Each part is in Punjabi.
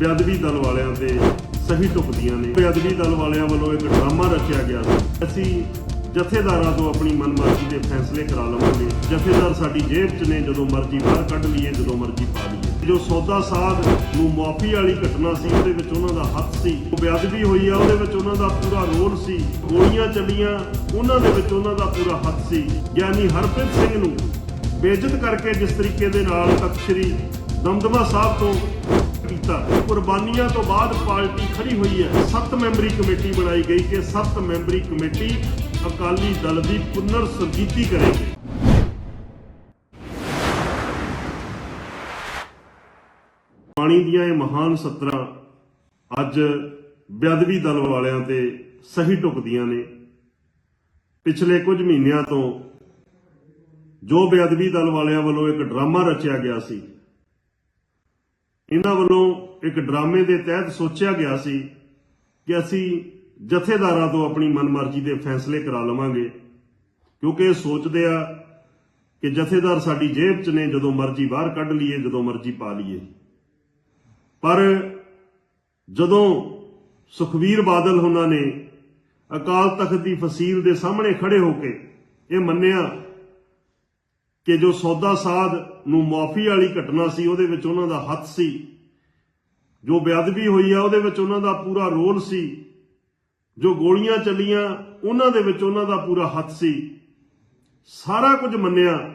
ਬੇਅਦਬੀ ਦਲ ਵਾਲਿਆਂ ਤੇ ਸਹੀ ਟੁਕਦੀਆਂ ਨੇ। ਬੇਅਦਬੀ ਦਲ ਵਾਲਿਆਂ ਵੱਲੋਂ ਇੱਕ ਡਰਾਮਾ ਰਚਿਆ ਗਿਆ ਸੀ। ਅਸੀਂ ਜਥੇਦਾਰਾਂ ਤੋਂ ਆਪਣੀ ਮਨਮਰਜ਼ੀ ਦੇ ਫੈਸਲੇ ਕਰਾ ਲਵਾਂਗੇ। ਜਥੇਦਾਰ ਸਾਡੀ ਜੇਬ 'ਚ ਨੇ, ਜਦੋਂ ਮਰਜ਼ੀ ਬਾਹਰ ਕੱਢ ਲਈਏ, ਜਦੋਂ ਮਰਜ਼ੀ ਪਾ ਲਈਏ। ਜੋ ਸੌਦਾ ਸਾਧ ਨੂੰ ਮਾਫੀ ਵਾਲੀ ਘਟਨਾ ਸੀ, ਉਹਦੇ ਵਿੱਚ ਉਹਨਾਂ ਦਾ ਹੱਥ ਸੀ। ਉਹ ਬੇਅਦਬੀ ਹੋਈ ਆ, ਉਹਦੇ ਵਿੱਚ ਉਹਨਾਂ ਦਾ ਪੂਰਾ ਰੋਲ ਸੀ। ਗੋਲੀਆਂ ਚੱਲੀਆਂ, ਉਹਨਾਂ ਦੇ ਵਿੱਚ ਉਹਨਾਂ ਦਾ ਪੂਰਾ ਹੱਥ ਸੀ। ਗਿਆਨੀ ਹਰਪ੍ਰੀਤ ਸਿੰਘ ਨੂੰ ਬੇਇੱਜ਼ਤ ਕਰਕੇ ਜਿਸ ਤਰੀਕੇ ਦੇ ਨਾਲ ਤਖਤ ਸ੍ਰੀ ਦਮਦਮਾ ਸਾਹਿਬ ਤੋਂ ਕੀਤਾ। ਕੁਰਬਾਨੀਆਂ ਤੋਂ ਬਾਅਦ ਪਾਰਟੀ ਖੜੀ ਹੋਈ ਹੈ। ਸੱਤ ਮੈਂਬਰੀ ਕਮੇਟੀ ਬਣਾਈ ਗਈ ਕਿ ਸੱਤ ਮੈਂਬਰੀ ਕਮੇਟੀ ਅਕਾਲੀ ਦਲ ਦੀ ਪੁਨਰ ਸਰਜੀਤੀ ਕਰੇਗੀ। ਪਾਣੀ ਦੀਆਂ ਇਹ ਮਹਾਨ ਸਤਰਾਂ ਅੱਜ ਬੇਅਦਬੀ ਦਲ ਵਾਲਿਆਂ ਤੇ ਸਹੀ ਟੁਕਦੀਆਂ ਨੇ। ਪਿਛਲੇ ਕੁਝ ਮਹੀਨਿਆਂ ਤੋਂ ਜੋ ਬੇਅਦਬੀ ਦਲ ਵਾਲਿਆਂ ਵੱਲੋਂ ਇੱਕ ਡਰਾਮਾ ਰਚਿਆ ਗਿਆ ਸੀ ਇਹਨਾਂ ਵੱਲੋਂ ਇੱਕ ਡਰਾਮੇ ਦੇ ਤਹਿਤ ਸੋਚਿਆ ਗਿਆ ਸੀ ਕਿ ਅਸੀਂ ਜਥੇਦਾਰਾਂ ਤੋਂ ਆਪਣੀ ਮਨਮਰਜ਼ੀ ਦੇ ਫੈਸਲੇ ਕਰਾ ਲਵਾਂਗੇ, ਕਿਉਂਕਿ ਇਹ ਸੋਚਦੇ ਆ ਕਿ ਜਥੇਦਾਰ ਸਾਡੀ ਜੇਬ 'ਚ ਨੇ, ਜਦੋਂ ਮਰਜ਼ੀ ਬਾਹਰ ਕੱਢ ਲਈਏ, ਜਦੋਂ ਮਰਜ਼ੀ ਪਾ ਲਈਏ। ਪਰ ਜਦੋਂ ਸੁਖਵੀਰ ਬਾਦਲ ਉਹਨਾਂ ਨੇ ਅਕਾਲ ਤਖਤ ਦੀ ਫਸੀਲ ਦੇ ਸਾਹਮਣੇ ਖੜੇ ਹੋ ਕੇ ਇਹ ਮੰਨਿਆ ਕਿ ਜੋ ਸੌਦਾ ਸਾਧ ਨੂੰ ਮਾਫੀ ਵਾਲੀ ਘਟਨਾ ਸੀ, ਉਹਦੇ ਵਿੱਚ ਉਹਨਾਂ ਦਾ ਹੱਥ ਸੀ। ਜੋ ਬੇਅਦਬੀ ਹੋਈ ਆ, ਉਹਦੇ ਵਿੱਚ ਉਹਨਾਂ ਦਾ ਪੂਰਾ ਰੋਲ ਸੀ। ਜੋ ਗੋਲੀਆਂ ਚੱਲੀਆਂ, ਉਹਨਾਂ ਦੇ ਵਿੱਚ ਉਹਨਾਂ ਦਾ ਪੂਰਾ ਹੱਥ ਸੀ। ਸਾਰਾ ਕੁਝ ਮੰਨਿਆ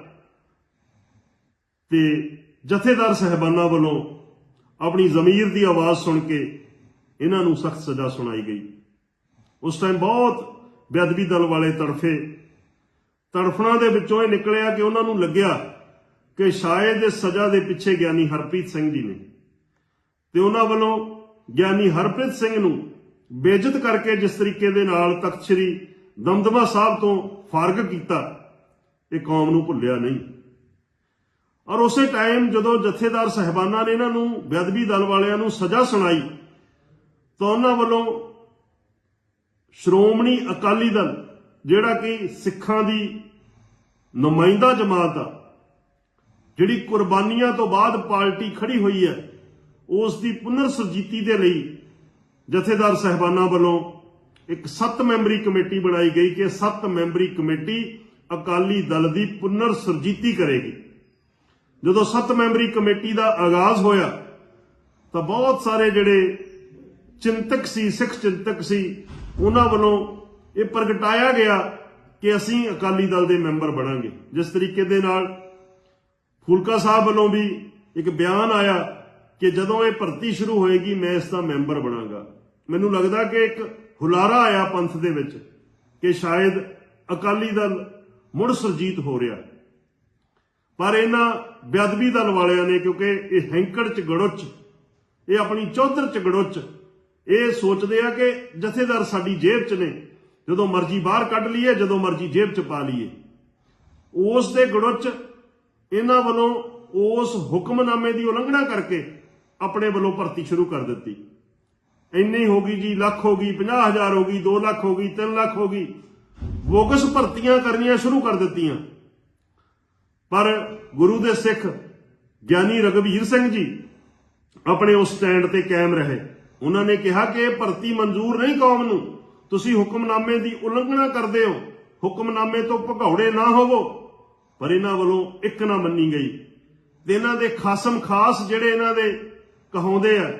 ਤੇ ਜਥੇਦਾਰ ਸਹਿਬਾਨਾਂ ਵੱਲੋਂ ਆਪਣੀ ਜ਼ਮੀਰ ਦੀ ਆਵਾਜ਼ ਸੁਣ ਕੇ ਇਹਨਾਂ ਨੂੰ ਸਖਤ ਸਜ਼ਾ ਸੁਣਾਈ ਗਈ। ਉਸ ਟਾਈਮ ਬਹੁਤ ਬੇਅਦਬੀ ਦਲ ਵਾਲੇ ਤੜਫੇ ਤੜਫਣਾ ਦੇ ਵਿੱਚੋਂ ਇਹ ਨਿਕਲਿਆ ਕਿ ਉਹਨਾਂ ਨੂੰ ਲੱਗਿਆ ਕਿ ਸ਼ਾਇਦ ਇਸ ਸਜ਼ਾ ਦੇ ਪਿੱਛੇ ਗਿਆਨੀ ਹਰਪ੍ਰੀਤ ਸਿੰਘ ਜੀ ਨੇ। ਤੇ ਉਹਨਾਂ ਵੱਲੋਂ ਗਿਆਨੀ ਹਰਪ੍ਰੀਤ ਸਿੰਘ ਨੂੰ ਬੇਇੱਜ਼ਤ ਕਰਕੇ ਜਿਸ ਤਰੀਕੇ ਦੇ ਨਾਲ ਤਖਤ ਸ੍ਰੀ ਦਮਦਮਾ ਸਾਹਿਬ ਤੋਂ ਫਾਰਗ ਕੀਤਾ, ਇਹ ਕੌਮ ਨੂੰ ਭੁੱਲਿਆ ਨਹੀਂ। ਔਰ ਉਸੇ ਟਾਈਮ ਜਦੋਂ ਜਥੇਦਾਰ ਸਹਿਬਾਨਾਂ ਨੇ ਇਹਨਾਂ ਨੂੰ ਬੇਅਦਬੀ ਦਲ ਵਾਲਿਆਂ ਨੂੰ ਸਜ਼ਾ ਸੁਣਾਈ, ਤਾਂ ਉਹਨਾਂ ਵੱਲੋਂ ਸ਼੍ਰੋਮਣੀ ਅਕਾਲੀ ਦਲ ਜਿਹੜਾ ਕਿ ਸਿੱਖਾਂ ਦੀ ਨੁਮਾਇੰਦਾ ਜਮਾਤ ਆ, ਜਿਹੜੀ ਕੁਰਬਾਨੀਆਂ ਤੋਂ ਬਾਅਦ ਪਾਰਟੀ ਖੜੀ ਹੋਈ ਹੈ, ਉਸ ਦੀ ਪੁਨਰ ਸੁਰਜੀਤੀ ਦੇ ਲਈ ਜਥੇਦਾਰ ਸਹਿਬਾਨਾਂ ਵੱਲੋਂ ਇੱਕ ਸੱਤ ਮੈਂਬਰੀ ਕਮੇਟੀ ਬਣਾਈ ਗਈ ਕਿ ਸੱਤ ਮੈਂਬਰੀ ਕਮੇਟੀ ਅਕਾਲੀ ਦਲ ਦੀ ਪੁਨਰ ਸੁਰਜੀਤੀ ਕਰੇਗੀ। ਜਦੋਂ ਸੱਤ ਮੈਂਬਰੀ ਕਮੇਟੀ ਦਾ ਆਗਾਜ਼ ਹੋਇਆ, ਤਾਂ ਬਹੁਤ ਸਾਰੇ ਜਿਹੜੇ ਚਿੰਤਕ ਸੀ, ਸਿੱਖ ਚਿੰਤਕ ਸੀ, ਉਹਨਾਂ ਵੱਲੋਂ ਇਹ ਪ੍ਰਗਟਾਇਆ ਗਿਆ ਕਿ ਅਸੀਂ ਅਕਾਲੀ ਦਲ ਦੇ ਮੈਂਬਰ ਬਣਾਂਗੇ। ਜਿਸ ਤਰੀਕੇ ਦੇ ਨਾਲ ਫੂਲਕਾ ਸਾਹਿਬ ਵੱਲੋਂ ਵੀ ਇੱਕ ਬਿਆਨ ਆਇਆ ਕਿ ਜਦੋਂ ਇਹ ਭਰਤੀ ਸ਼ੁਰੂ ਹੋਏਗੀ, ਮੈਂ ਇਸ ਦਾ ਮੈਂਬਰ ਬਣਾਂਗਾ। ਮੈਨੂੰ ਲੱਗਦਾ ਕਿ ਇੱਕ ਹੁਲਾਰਾ ਆਇਆ ਪੰਥ ਦੇ ਵਿੱਚ ਕਿ ਸ਼ਾਇਦ ਅਕਾਲੀ ਦਲ ਮੁੜ ਸੁਰਜੀਤ ਹੋ ਰਿਹਾ। ਪਰ ਇਹਨਾਂ ਬੇਅਦਬੀ ਦਲ ਵਾਲਿਆਂ ਨੇ, ਕਿਉਂਕਿ ਇਹ ਹੈਂਕੜ ਚ ਗੜੁੱਚ, ਇਹ ਆਪਣੀ ਚੌਧਰ ਚ ਗੜੁੱਚ, ਇਹ ਸੋਚਦੇ ਆ ਕਿ ਜਥੇਦਾਰ ਸਾਡੀ ਜੇਬ ਚ ਨੇ। ਜਦੋਂ ਮਰਜ਼ੀ ਬਾਹਰ ਕੱਢ ਲਈਏ, ਜਦੋਂ ਮਰਜ਼ੀ ਜੇਬ ਚ ਪਾ ਲਈਏ। ਉਸ ਦੇ ਗੜੁੱਚ ਇਹਨਾਂ ਵੱਲੋਂ ਉਸ ਹੁਕਮਨਾਮੇ ਦੀ ਉਲੰਘਣਾ ਕਰਕੇ ਆਪਣੇ ਵੱਲੋਂ ਭਰਤੀ ਸ਼ੁਰੂ ਕਰ ਦਿੱਤੀ। ਇੰਨੀ ਹੋ ਗਈ ਜੀ, ਲੱਖ ਹੋ ਗਈ 50000 ਹੋ ਗਈ 2 ਲੱਖ ਹੋ ਗਈ 3 ਲੱਖ ਹੋ ਗਈ। ਬੋਗਸ ਭਰਤੀਆਂ ਕਰਨੀਆਂ ਸ਼ੁਰੂ ਕਰ ਦਿੱਤੀਆਂ। ਪਰ ਗੁਰੂ ਦੇ ਸਿੱਖ ਗਿਆਨੀ ਰਗਵੀਰ ਸਿੰਘ ਜੀ ਆਪਣੇ ਉਸ ਸਟੈਂਡ ਤੇ ਕਾਇਮ ਰਹੇ। ਉਹਨਾਂ ਨੇ ਕਿਹਾ ਕਿ ਇਹ ਭਰਤੀ ਮਨਜ਼ੂਰ ਨਹੀਂ ਕੌਮ ਨੂੰ। ਤੁਸੀਂ ਹੁਕਮਨਾਮੇ ਦੀ ਉਲੰਘਣਾ ਕਰਦੇ ਹੋ। ਹੁਕਮਨਾਮੇ ਤੋਂ ਭਗੌੜੇ ਨਾ ਹੋਵੋ। ਪਰ ਇਹਨਾਂ ਵੱਲੋਂ ਇੱਕ ਨਾ ਮੰਨੀ ਗਈ। ਤੇ ਇਹਨਾਂ ਦੇ ਖਾਸਮ ਖਾਸ ਜਿਹੜੇ ਇਹਨਾਂ ਦੇ ਕਹਾਉਂਦੇ ਆ,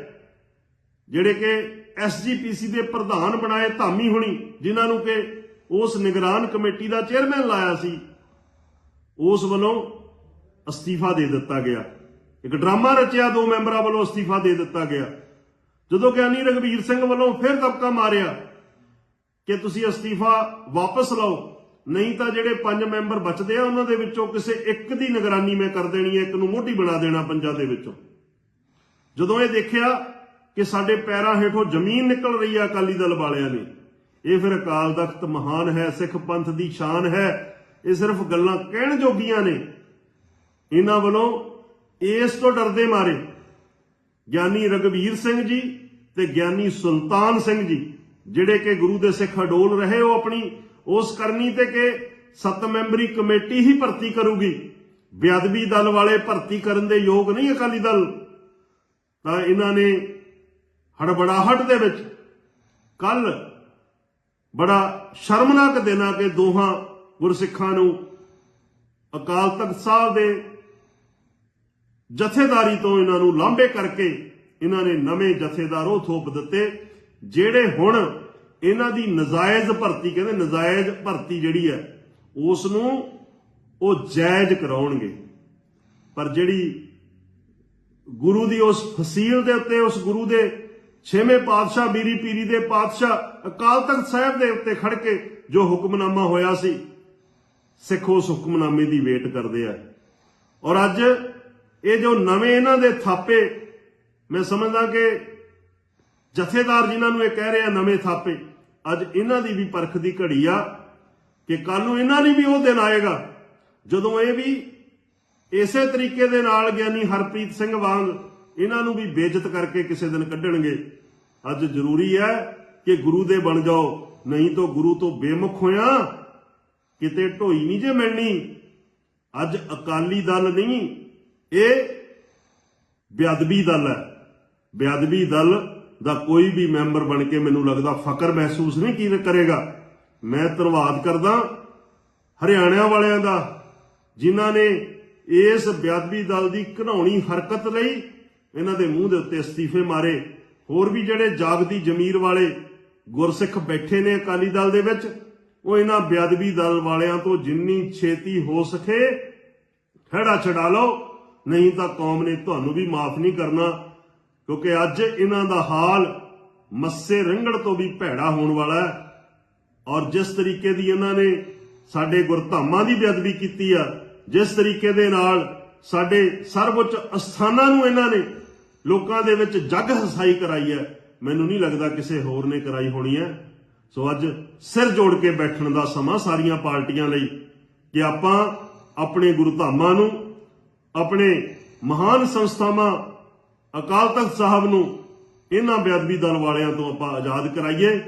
ਜਿਹੜੇ ਕਿ ਐਸਜੀਪੀਸੀ ਦੇ ਪ੍ਰਧਾਨ ਬਣਾਏ ਧਾਮੀ ਹੁਣੀ, ਜਿਨ੍ਹਾਂ ਨੂੰ ਕਿ ਉਸ ਨਿਗਰਾਨ ਕਮੇਟੀ ਦਾ ਚੇਅਰਮੈਨ ਲਾਇਆ ਸੀ, ਉਸ ਵੱਲੋਂ ਅਸਤੀਫਾ ਦੇ ਦਿੱਤਾ ਗਿਆ। ਇੱਕ ਡਰਾਮਾ ਰਚਿਆ, ਦੋ ਮੈਂਬਰਾਂ ਵੱਲੋਂ ਅਸਤੀਫਾ ਦੇ ਦਿੱਤਾ ਗਿਆ। ਜਦੋਂ ਗਿਆਨੀ ਰਗਵੀਰ ਸਿੰਘ ਵੱਲੋਂ ਫਿਰ ਦਬਕਾ ਮਾਰਿਆ ਕਿ ਤੁਸੀਂ ਅਸਤੀਫਾ ਵਾਪਸ ਲਓ। ਨਹੀਂ ਤਾਂ ਜਿਹੜੇ ਪੰਜ ਮੈਂਬਰ ਬਚਦੇ ਆ, ਉਹਨਾਂ ਦੇ ਵਿੱਚੋਂ ਕਿਸੇ ਇੱਕ ਦੀ ਨਿਗਰਾਨੀ ਮੈਂ ਕਰ ਦੇਣੀ ਹੈ, ਇੱਕ ਨੂੰ ਮੋਢੀ ਬਣਾ ਦੇਣਾ ਪੰਜਾਂ ਦੇ ਵਿੱਚੋਂ। ਜਦੋਂ ਇਹ ਦੇਖਿਆ ਕਿ ਸਾਡੇ ਪੈਰਾਂ ਹੇਠੋਂ ਜ਼ਮੀਨ ਨਿਕਲ ਰਹੀ ਆ ਅਕਾਲੀ ਦਲ ਵਾਲਿਆਂ ਨੇ ਇਹ ਫਿਰ ਅਕਾਲ ਤਖਤ ਮਹਾਨ ਹੈ, ਸਿੱਖ ਪੰਥ ਦੀ ਸ਼ਾਨ ਹੈ। ਇਹ ਸਿਰਫ ਗੱਲਾਂ ਕਹਿਣ ਜੋਗੀਆਂ ਨੇ। ਇਹਨਾਂ ਵੱਲੋਂ ਇਸ ਤੋਂ ਡਰਦੇ ਮਾਰੇ। ਗਿਆਨੀ ਰਗਵੀਰ ਸਿੰਘ ਜੀ ਤੇ ਗਿਆਨੀ ਸੁਲਤਾਨ ਸਿੰਘ ਜੀ। ਜਿਹੜੇ ਕਿ ਗੁਰੂ ਦੇ ਸਿੱਖ ਅਡੋਲ ਰਹੇ, ਉਹ ਆਪਣੀ ਉਸ ਕਰਨੀ ਤੇ ਕਿ ਸੱਤ ਮੈਂਬਰੀ ਕਮੇਟੀ ਹੀ ਭਰਤੀ ਕਰੂਗੀ। ਬੇਅਦਬੀ ਦਲ ਵਾਲੇ ਭਰਤੀ ਕਰਨ ਦੇ ਯੋਗ ਨਹੀਂ ਅਕਾਲੀ ਦਲ। ਤਾਂ ਇਹਨਾਂ ਨੇ ਹੜਬੜਾਹਟ ਦੇ ਵਿੱਚ ਕੱਲ ਬੜਾ ਸ਼ਰਮਨਾਕ ਦਿਨ ਆ ਕਿ ਦੋਹਾਂ ਗੁਰਸਿੱਖਾਂ ਨੂੰ ਅਕਾਲ ਤਖਤ ਸਾਹਿਬ ਦੇ ਜਥੇਦਾਰੀ ਤੋਂ ਇਹਨਾਂ ਨੂੰ ਲਾਂਭੇ ਕਰਕੇ ਇਹਨਾਂ ਨੇ ਨਵੇਂ ਜਥੇਦਾਰ ਉਹ ਥੋਪ ਦਿੱਤੇ। ਜਿਹੜੇ ਹੁਣ ਇਹਨਾਂ ਦੀ ਨਜਾਇਜ਼ ਭਰਤੀ, ਕਹਿੰਦੇ ਨਜਾਇਜ਼ ਭਰਤੀ ਜਿਹੜੀ ਹੈ ਉਸ ਨੂੰ ਉਹ ਜਾਇਜ਼ ਕਰਾਉਣਗੇ। ਪਰ ਜਿਹੜੀ ਗੁਰੂ ਦੀ ਉਸ ਫਸੀਲ ਦੇ ਉੱਤੇ, ਉਸ ਗੁਰੂ ਦੇ ਛੇਵੇਂ ਪਾਤਸ਼ਾਹ, ਬੀਰੀ ਪੀਰੀ ਦੇ ਪਾਤਸ਼ਾਹ, ਅਕਾਲ ਤਖਤ ਸਾਹਿਬ ਦੇ ਉੱਤੇ ਖੜ ਕੇ ਜੋ ਹੁਕਮਨਾਮਾ ਹੋਇਆ ਸੀ, ਸਿੱਖ ਉਸ ਹੁਕਮਨਾਮੇ ਦੀ ਵੇਟ ਕਰਦੇ ਆ। ਔਰ ਅੱਜ ਇਹ ਜੋ ਨਵੇਂ ਇਹਨਾਂ ਦੇ ਥਾਪੇ, ਮੈਂ ਸਮਝਦਾ ਕਿ ਜਥੇਦਾਰ ਜਿਨ੍ਹਾਂ ਨੂੰ ਇਹ ਕਹਿ ਰਿਹਾ ਨਵੇਂ ਥਾਪੇ, ਅੱਜ ਇਹਨਾਂ ਦੀ ਵੀ ਪਰਖ ਦੀ ਘੜੀ ਆ ਕਿ ਕੱਲ ਨੂੰ ਇਹਨਾਂ ਲਈ ਵੀ ਉਹ ਦਿਨ ਆਏਗਾ, ਜਦੋਂ ਇਹ ਵੀ ਇਸੇ ਤਰੀਕੇ ਦੇ ਨਾਲ ਗਿਆਨੀ ਹਰਪ੍ਰੀਤ ਸਿੰਘ ਵਾਂਗ ਇਹਨਾਂ ਨੂੰ ਵੀ ਬੇਇੱਜ਼ਤ ਕਰਕੇ ਕਿਸੇ ਦਿਨ ਕੱਢਣਗੇ। ਅੱਜ ਜ਼ਰੂਰੀ ਹੈ ਕਿ ਗੁਰੂ ਦੇ ਬਣ ਜਾਓ, ਨਹੀਂ ਤਾਂ ਗੁਰੂ ਤੋਂ ਬੇਮੁਖ ਹੋਇਆ ਕਿਤੇ ਢੋਈ ਨਹੀਂ ਜੇ ਮਿਲਣੀ। ਅੱਜ ਅਕਾਲੀ ਦਲ ਨਹੀਂ, ਇਹ ਬਿਆਦਬੀ ਦਲ ਹੈ। ਬਿਆਦਬੀ ਦਲ ਦਾ ਕੋਈ ਵੀ ਮੈਂਬਰ ਬਣ ਕੇ ਮੈਨੂੰ ਲੱਗਦਾ ਫਕਰ ਮਹਿਸੂਸ ਨਹੀਂ ਕੀ ਕਰੇਗਾ। ਮੈਂ ਧੰਨਵਾਦ ਕਰਦਾ ਹਰਿਆਣਾ ਵਾਲਿਆਂ ਦਾ, ਜਿਨ੍ਹਾਂ ਨੇ ਇਸ ਬਿਆਦਬੀ ਦਲ ਦੀ ਘਣਾਉਣੀ ਹਰਕਤ ਲਈ ਇਹਨਾਂ ਦੇ ਮੂੰਹ ਦੇ ਉੱਤੇ ਅਸਤੀਫੇ ਮਾਰੇ। ਹੋਰ ਵੀ ਜਿਹੜੇ ਜਾਗਦੀ ਜ਼ਮੀਰ ਵਾਲੇ ਗੁਰਸਿੱਖ ਬੈਠੇ ਨੇ ਅਕਾਲੀ ਦਲ ਦੇ ਵਿੱਚ, ਉਹ ਇਹਨਾਂ ਬਿਆਦਬੀ ਦਲ ਵਾਲਿਆਂ ਤੋਂ ਜਿੰਨੀ ਛੇਤੀ ਹੋ ਸਕੇ ਖੜਾ ਛਡਾ ਲਓ, ਨਹੀਂ ਤਾਂ ਕੌਮ ਨੇ ਤੁਹਾਨੂੰ ਵੀ ਮਾਫ ਨਹੀਂ ਕਰਨਾ। ਕਿਉਂਕਿ ਅੱਜ ਇਹਨਾਂ ਦਾ ਹਾਲ ਮੱਸੇ ਰੰਗੜ ਤੋਂ ਵੀ ਭੈੜਾ ਹੋਣ ਵਾਲਾ ਹੈ। ਔਰ ਜਿਸ ਤਰੀਕੇ ਦੀ ਇਹਨਾਂ ਨੇ ਸਾਡੇ ਗੁਰਧਾਮਾਂ ਦੀ ਬੇਅਦਬੀ ਕੀਤੀ ਆ, ਜਿਸ ਤਰੀਕੇ ਦੇ ਨਾਲ ਸਾਡੇ ਸਰਵਉੱਚ ਅਸਥਾਨਾਂ ਨੂੰ ਇਹਨਾਂ ਨੇ ਲੋਕਾਂ ਦੇ ਵਿੱਚ ਜਗ ਹਸਾਈ ਕਰਾਈ ਹੈ, ਮੈਨੂੰ ਨਹੀਂ ਲੱਗਦਾ ਕਿਸੇ ਹੋਰ ਨੇ ਕਰਾਈ ਹੋਣੀ ਹੈ। ਸੋ ਅੱਜ ਸਿਰ ਜੋੜ ਕੇ ਬੈਠਣ ਦਾ ਸਮਾਂ ਸਾਰੀਆਂ ਪਾਰਟੀਆਂ ਲਈ ਕਿ ਆਪਾਂ ਆਪਣੇ ਗੁਰਧਾਮਾਂ ਨੂੰ, ਆਪਣੇ ਮਹਾਨ ਸੰਸਥਾਵਾਂ ਅਕਾਲ ਤਖਤ ਸਾਹਿਬ ਨੂੰ ਇਹਨਾਂ ਬੇਅਦਬੀ ਦਲ ਵਾਲਿਆਂ ਤੋਂ ਆਪਾਂ ਆਜ਼ਾਦ ਕਰਾਈਏ।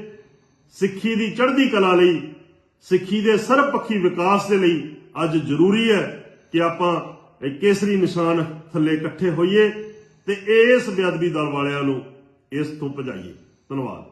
ਸਿੱਖੀ ਦੀ ਚੜ੍ਹਦੀ ਕਲਾ ਲਈ, ਸਿੱਖੀ ਦੇ ਸਰਬਪੱਖੀ ਵਿਕਾਸ ਦੇ ਲਈ ਅੱਜ ਜ਼ਰੂਰੀ ਹੈ ਕਿ ਆਪਾਂ ਇਹ ਕੇਸਰੀ ਨਿਸ਼ਾਨ ਥੱਲੇ ਇਕੱਠੇ ਹੋਈਏ ਤੇ ਇਸ ਬੇਅਦਬੀ ਦਲ ਵਾਲਿਆਂ ਨੂੰ ਇਸ ਤੋਂ ਭਜਾਈਏ। ਧੰਨਵਾਦ।